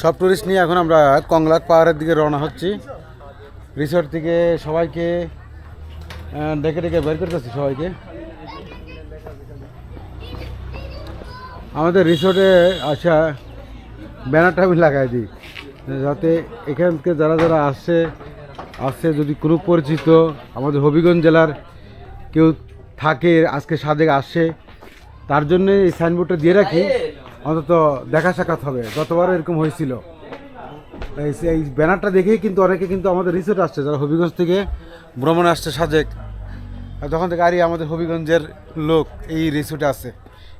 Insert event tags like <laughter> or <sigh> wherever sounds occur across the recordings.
সব টুরিস্ট নিয়ে এখন আমরা কংলাক পাহাড়ের দিকে রওনা হচ্ছি। রিসোর্ট থেকে সবাইকে ডেকে ডেকে বের করতেছি সবাইকে। আমাদের রিসোর্টে আসা ব্যানারটা আমি লাগাই দিই, যাতে এখান থেকে যারা যারা আসছে আসছে যদি কোনো পরিচিত আমাদের হবিগঞ্জ জেলার কেউ থাকে, আজকে সাদেক আসছে তার জন্য এই সাইনবোর্ডটা দিয়ে রাখি। অন্তত দেখা সাক্ষাৎ হবে। গতবার এরকম হয়েছিল। এই ব্যানারটা দেখেই কিন্তু অনেকে কিন্তু আমাদের রিসোর্ট আসছে। যারা হবিগঞ্জ থেকে ভ্রমণে আসছে সাজেক। তখন থেকে আরই আমাদের হবিগঞ্জের লোক এই রিসোর্টে আছে।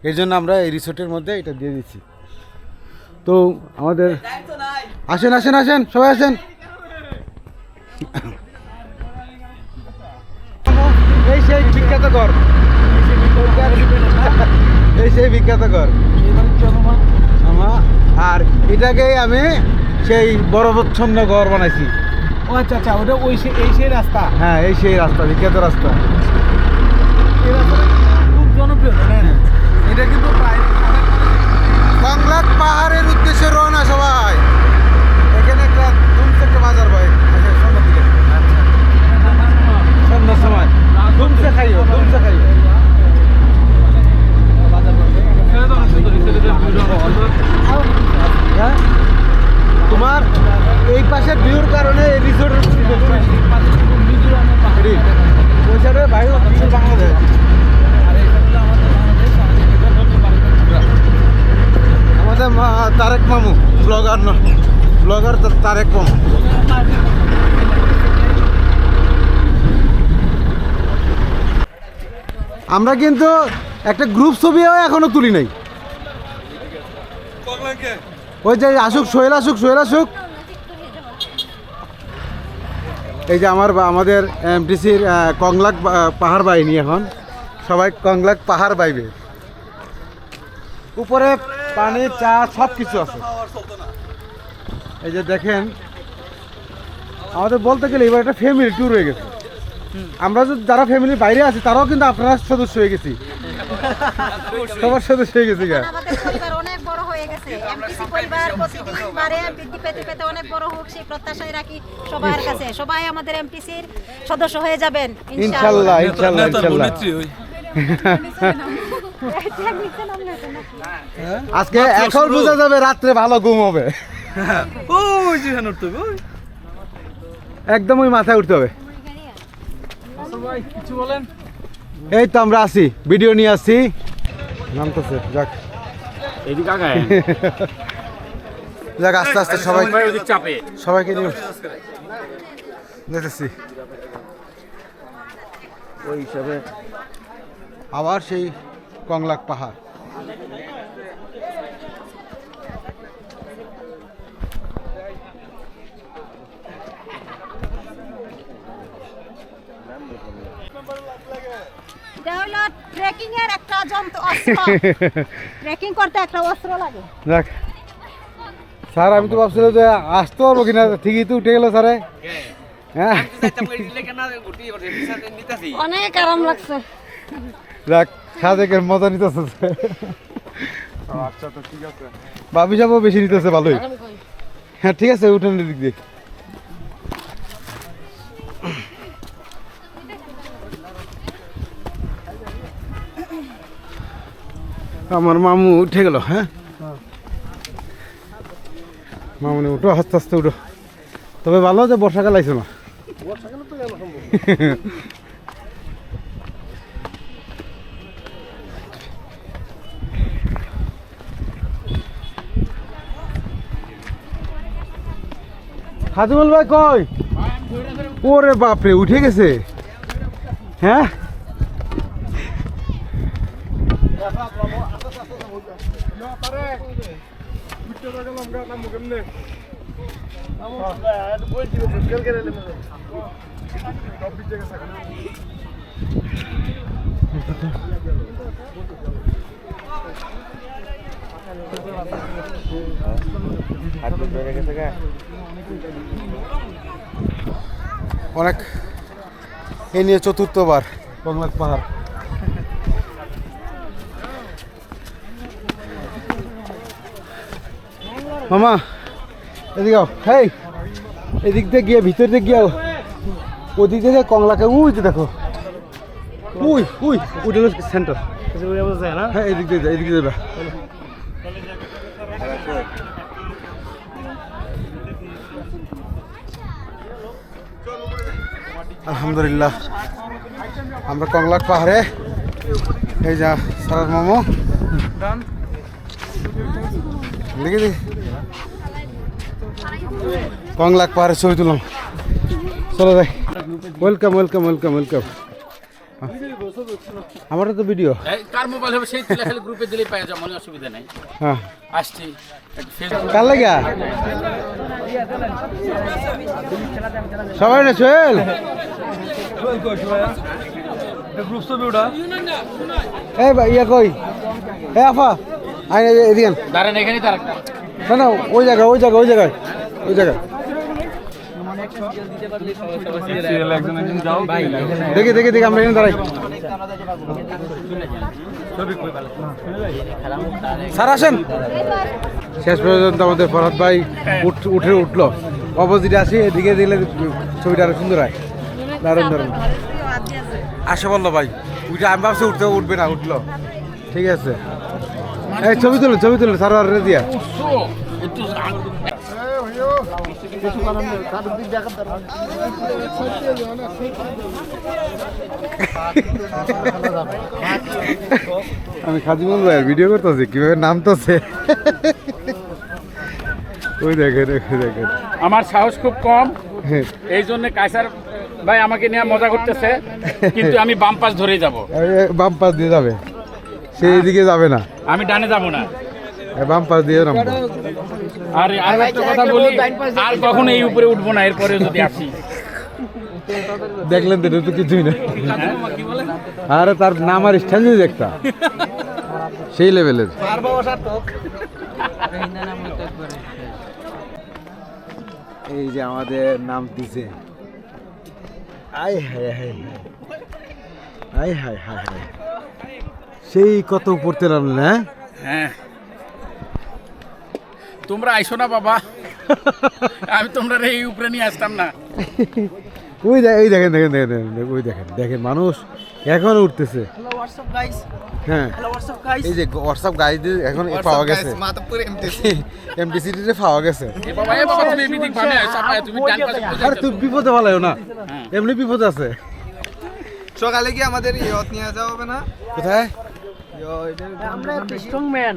এই জন্য আমরা এই রিসোর্টের মধ্যে এটা দিয়ে দিচ্ছি। তো আমাদের আসেন আসেন আসেন, সবাই আসেন। এই সেই বিখ্যাত ঘর। এই সেই বিখ্যাত ঘর আর এটাকেই আমি সেই বরবচ্ছন্ন ঘর বানাইছি। ও আচ্ছা আচ্ছা ওটা ওই সেই এই সেই রাস্তা? হ্যাঁ এই সেই রাস্তা বিখ্যাত রাস্তা। এই রাস্তাটা খুব জনপ্রিয় জানেন এটা কিন্তু প্রায় বাংলার পাহাড়ের উদ্দেশ্যে রওনা সবাই এখানে একটা ধুমসে একটা বাজার ভাই আচ্ছা সন্ধ্যার দিকে সন্ধ্যার সময় ধুমসে খাইও ধুমসে খাইও হ্যাঁ তোমার এই পাশের ভিউর কারণে এই রিসোর্টের ওই সাইডে বাইরে বাংলাদেশ আমাদের মা- তারেক মামু ব্লগার না। ব্লগার তারেক মামু। আমরা কিন্তু একটা গ্রুপ ছবিও এখনও তুলি নাই। ওই যে আসুক, সোহেল আসুক সোহেল আসুক। এই যে আমার আমাদের এমটিসির কংলাক পাহাড় বাইনি এখন। সবাই কংলাক পাহাড় বাইবে। উপরে পানি চা সব কিছু আছে। এই যে দেখেন আমাদের বলতে গেলে এবার একটা ফ্যামিলি ট্যুর হয়ে গেছে। আমরা যদি যারা ফ্যামিলির বাইরে আছি তারাও কিন্তু আপনারা সদস্য হয়ে গেছি। সবার সদস্য হয়ে গেছি গা। অনেক বড় হয়ে গেছে। এমপিসি পরিবার প্রতিদিন বারে বৃদ্ধি পেতে পেতে অনেক বড় হোক সেই প্রত্যাশাই রাখি সবার কাছে। সবাই আমাদের এমপিসির সদস্য হয়ে যাবেন ইনশাল্লাহ। ইনশাল্লাহ ইনশাল্লাহ <laughs> আজকে এখন বোঝা যাবে রাত্রে ভালো ঘুম হবে। একদম <laughs> ওই। মাথায় উঠতে হবে। কিছু বলেন এই তো আমরা আছি ভিডিও নিয়ে আসছি। নামতেছে যাক। যাক আস্তে আস্তে সবাই সবাইকে নিয়ে দেখতেছি ওই হিসাবে। আবার সেই কংলাক পাহাড়। এটা হলো ট্রেকিং এর একটা যন্ত্র অস্ত্র। <laughs> ট্রেকিং করতে একটা অস্ত্র লাগে। যাক স্যার আমি তো ভাবছিলাম যে আসতে পারব কিনা ঠিকই তো উঠে গেল স্যারে। হ্যাঁ। অনেক আরাম লাগছে। যাক সাজেকের মজা নিতেছে বাবি সাহেবও বেশি নিতেছে ভালোই। হ্যাঁ ঠিক আছে উঠেন দিক দিয়ে। আমার মামু উঠে গেল হ্যাঁ? মামুনি উঠো আস্তে আস্তে উঠো। তবে ভালো যে বর্ষাকাল আইসো না। <laughs> হাজিমুল ভাই কই? ওরে বাপরে উঠে গেছে। হ্যাঁ? অনেক। এ নিয়ে চতুর্থবার। বাংলার পাহাড়। মামা এদিকে হেই এদিক দিয়ে গিয়ে ভিতর দিয়ে গিয়ে ওদিক থেকে কংলাকে উই দেখো। উই উই ওটা সেন্টার হ্যাঁ এদিক দিয়ে এদিক দিয়ে আলহামদুলিল্লাহ। আমরা কংলাক পাহাড়ে। এই যা সারার মামো। দেখি দেখি। কংলাক পাহাড়ে ছবি তুলাম চলো যাই। ওয়েলকাম ওয়েলকাম ওয়েলকাম ওয়েলকাম <laughs> আমারও তো ভিডিও কার মোবাইল হবে সেই তুলে খালি গ্রুপে দিলেই পাওয়া যায় মনে অসুবিধা নাই। হ্যাঁ। আসছি। ফেসবুক কার লাগিয়া সবাই না সোহেল? এই ভাই ইয়া কই? এ আফা আই এদিকে দাঁড়ান এখানেই তার না না ওই জায়গায় ওই জায়গায় ওই জায়গায় ওই জায়গায়। দেখি দেখি দেখি আমরা এখানে দাঁড়াই। স্যার আসেন। শেষ পর্যন্ত আমাদের ফরহাদ ভাই উঠে উঠল। অপোজিটে আসি এদিকে দিলে ছবিটা আরও সুন্দর হয়। দারুণ দারুণ আসে বলল ভাই। উঠে আমি ভাবছি উঠতে উঠবে না উঠল। ঠিক আছে। এই ছবি তুলুন ছবি তুলুন স্যার আর দিয়া একটু আমি খাজিমুল ভাইয়ের ভিডিও করতেছি কীভাবে নামতেছে? ওই দেখেন ওই দেখেন। আমার সাহস খুব কম হ্যাঁ, এই জন্য কাইসার ভাই আমাকে নিয়ে মজা করতেছে কিন্তু আমি বাম পাশ ধরে যাব। বাম পাশ দিয়ে যাবে। সেই দিকে যাবে না। আমি ডানে যাব না। বাম পাশ দিয়ে নামবো। আর আর একটা কথা বলি আর কখনো এই উপরে উঠবো না এরপরে যদি আসি। দেখলেন তো তো কিছুই না। হ্যাঁ? আরে তার নাম আর স্ট্যান্ড একটা সেই লেভেলের এই যে আমাদের নাম দিছে আই হায় হায়। আই হায় হায় হায়। সেই কত পড়তে নামলেন না হ্যাঁ। তোমরা আইসো না বাবা। আমি তোমরা এই উপরে নিয়ে আসতাম না। <laughs> ওই দেখ এই দেখেন দেখেন দেখেন দেখেন, ওই দেখেন দেখেন মানুষ এখন উঠতেছে। হ্যাঁ। এই যে হোয়াটসঅ্যাপ গাইড এখন <laughs> পাওয়া গেছে। পাওয়া তুমি বিপদে ভালো না। এমনি বিপদ আছে। সকালে কি আমাদের ইয়ত নিয়ে যাওয়া হবে না। কোথায়? আমরা স্ট্রং ম্যান